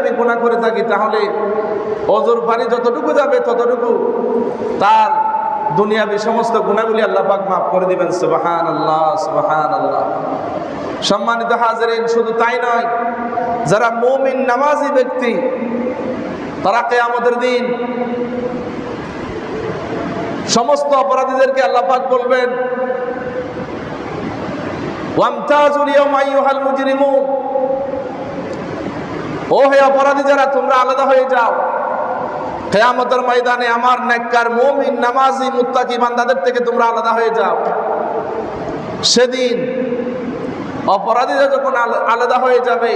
আমি গুণা করে থাকি, তাহলে অজুর পানি যতটুকু যাবে ততটুকু তার দুনিয়াবি সমস্ত গুণাগুলি আল্লাহ পাক মাফ করে দিবেন। সুবাহান আল্লাহ সুবাহান আল্লাহ সম্মানিত হাজারিন, শুধু তাই নয়, যারা মৌমিন নামাজি ব্যক্তি, তারা কেয়ামতের দিন সমস্ত অপরাধীদেরকে আল্লাহ পাক বলবেন, ওয়ামতাজুল ইয়াওমা আইয়ুহাল মুজরিমুন। ও হে অপরাধী যারা, তোমরা আলাদা হয়ে যাও। কেয়ামতের ময়দানে আমার নেককার মুমিন, নামাজি, মুত্তাকি বান্দাদের থেকে তোমরা আলাদা হয়ে যাও। সেদিন অপরাধীরা যখন আলাদা হয়ে যাবে,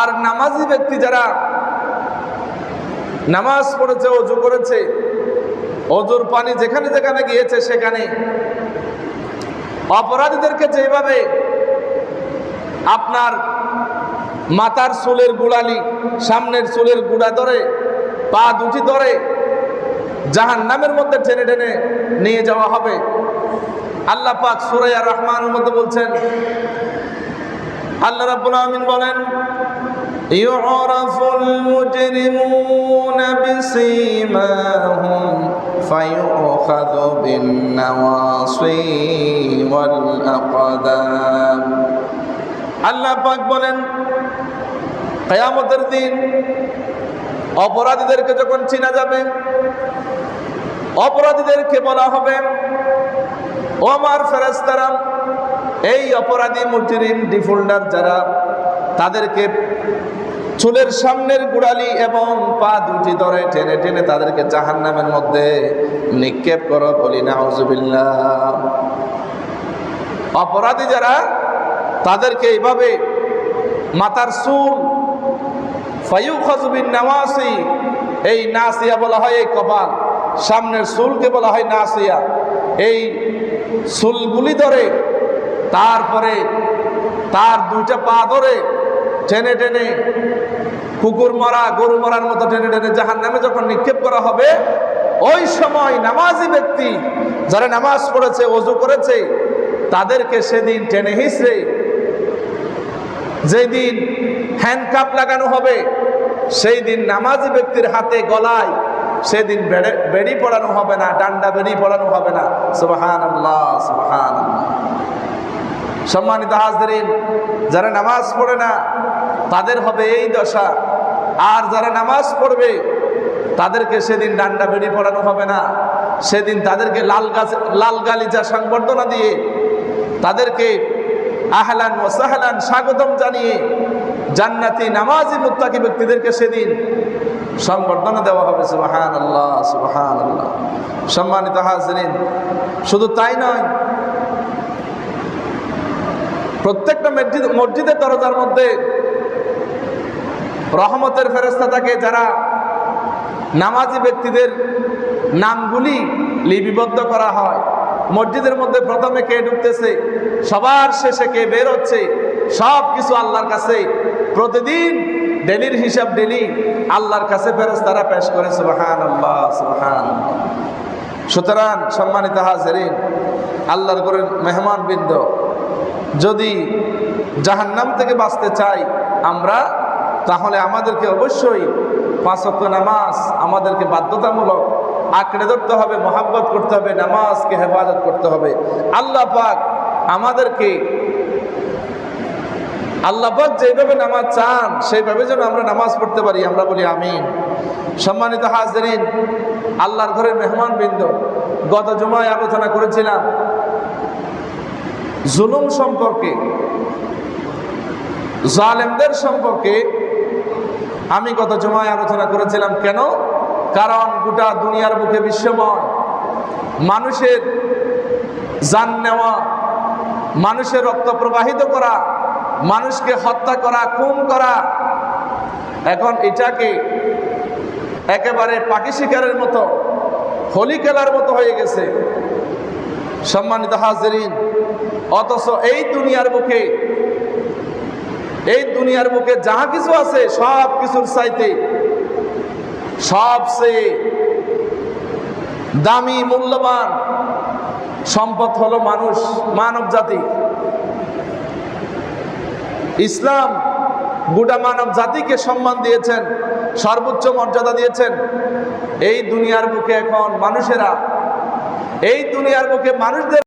আর নামাজি ব্যক্তি যারা নামাজ পড়েছে, অজু করেছে, অজুর পানি যেখানে যেখানে গিয়েছে, সেখানে অপরাধীদেরকে যেভাবে আপনার মাতার চুলের গুড়ালি, সামনের চুলের গুড়া ধরে, পা দুটি ধরে জাহান নামের মধ্যে টেনে টেনে নিয়ে যাওয়া হবে। আল্লাহ পাক সুরাইয়া রহমানের মধ্যে বলছেন, আল্লাহ রাব্বুল আমিন বলেন, ইউরাফুল মুজরিমুন বিসীমাহুম ওয়াল আল্লাহ পাক বলেন, কেয়ামতের দিন অপরাধীদেরকে যখন চিনা যাবে, অপরাধীদেরকে বলা হবে, ও আমার এই অপরাধী মুজরিম ডিফোল্ডার যারা, তাদেরকে চুলের সামনের গুড়ালি এবং পা দুটি ধরে টেনে টেনে তাদেরকে জাহান নামের মধ্যে নিক্ষেপ করো বলি না অপরাধী যারা তাদেরকে এইভাবে মাতার চুল ফাইউ খজবিন নামাসি এই নাসিয়া বলা হয় এই কপাল, সামনের সুলকে বলা হয় নাসিয়া। এই সুলগুলি ধরে, তারপরে তার দুইটা পা ধরে টেনে টেনে কুকুর মরা, গরু মরার মতো টেনে টেনে জাহান নামে যখন নিক্ষেপ করা হবে, ওই সময় নামাজি ব্যক্তি যারা নামাজ পড়েছে অজু করেছে, তাদেরকে সেদিন টেনে হিসড়ে যেদিন হ্যান্ডকাপ লাগানো হবে সেই দিন নামাজি ব্যক্তির হাতে গলায় সেদিন বেড়ে- পড়ানো হবে না, ডান্ডা বেড়ি পড়ানো হবে না। সুবাহান আল্লাহ সুবাহান সম্মানিত হাজরিন, যারা নামাজ পড়ে না, তাদের হবে এই দশা। আর যারা নামাজ পড়বে, তাদেরকে সেদিন ডান্ডা বেড়ি পড়ানো হবে না। সেদিন তাদেরকে লাল গাছ, লাল গালিচা সংবর্ধনা দিয়ে তাদেরকে আহলান ও সাহলান স্বাগতম জানিয়ে জান্নাতি নামাজি মুত্তাকি ব্যক্তিদেরকে সেদিন সংবর্ধনা দেওয়া হবে। সুবাহান আল্লাহ সুবাহান আল্লাহ সম্মানিত হাজরিন, শুধু তাই নয়, প্রত্যেকটা মসজিদ, মসজিদের দরজার মধ্যে রহমতের ফেরস্তা থাকে যারা নামাজি ব্যক্তিদের নামগুলি লিপিবদ্ধ করা হয়। মসজিদের মধ্যে প্রথমে কে ঢুকতেছে? সবার শেষে কে বের হচ্ছে? সব কিছু আল্লাহর কাছে। প্রতিদিন ডেলির হিসাব ডেলি আল্লাহর কাছে ফেরত তারা পেশ করে সুবাহান আল্লাহ সুবাহান। সুতরাং সম্মানিত হাজরিন, আল্লাহর করে মেহমান বৃন্দ যদি জাহান্নাম থেকে বাঁচতে চাই আমরা, তাহলে আমাদেরকে অবশ্যই পাঁচক্য নামাজ আমাদেরকে বাধ্যতামূলক আঁকড়ে ধরতে হবে, মহাব্বত করতে হবে, নামাজকে হেফাজত করতে হবে। আল্লাহ পাক আমাদেরকে, আল্লাহ পাক যেভাবে নামাজ চান, সেইভাবে যেন আমরা নামাজ পড়তে পারি। আমরা বলি আমিন। সম্মানিত হাজরিন, আল্লাহর ঘরের মেহমান বৃন্দ গত জমায় আলোচনা করেছিলাম জুলুম সম্পর্কে। জালেমদের সম্পর্কে আমি গত জমায় আলোচনা করেছিলাম। কেন? কারণ গোটা দুনিয়ার বুকে বিশ্বময়। মানুষের জান নেওয়া, মানুষের রক্ত প্রবাহিত করা, মানুষকে হত্যা করা, খুন করা, এখন এটাকে একেবারে পাখি শিকারের মতো, হোলি খেলার মতো হয়ে গেছে। সম্মানিত হাজরিন, অথচ এই দুনিয়ার বুকে, এই দুনিয়ার বুকে যাহা কিছু আছে, সব কিছুর চাইতে সবচেয়ে দামি, মূল্যবান সম্পদ হলো মানুষ, মানব জাতি। ইসলাম গোটা মানব জাতিকে সম্মান দিয়েছেন, সর্বোচ্চ মর্যাদা দিয়েছেন। এই দুনিয়ার বুকে এখন মানুষেরা, এই দুনিয়ার বুকে মানুষদের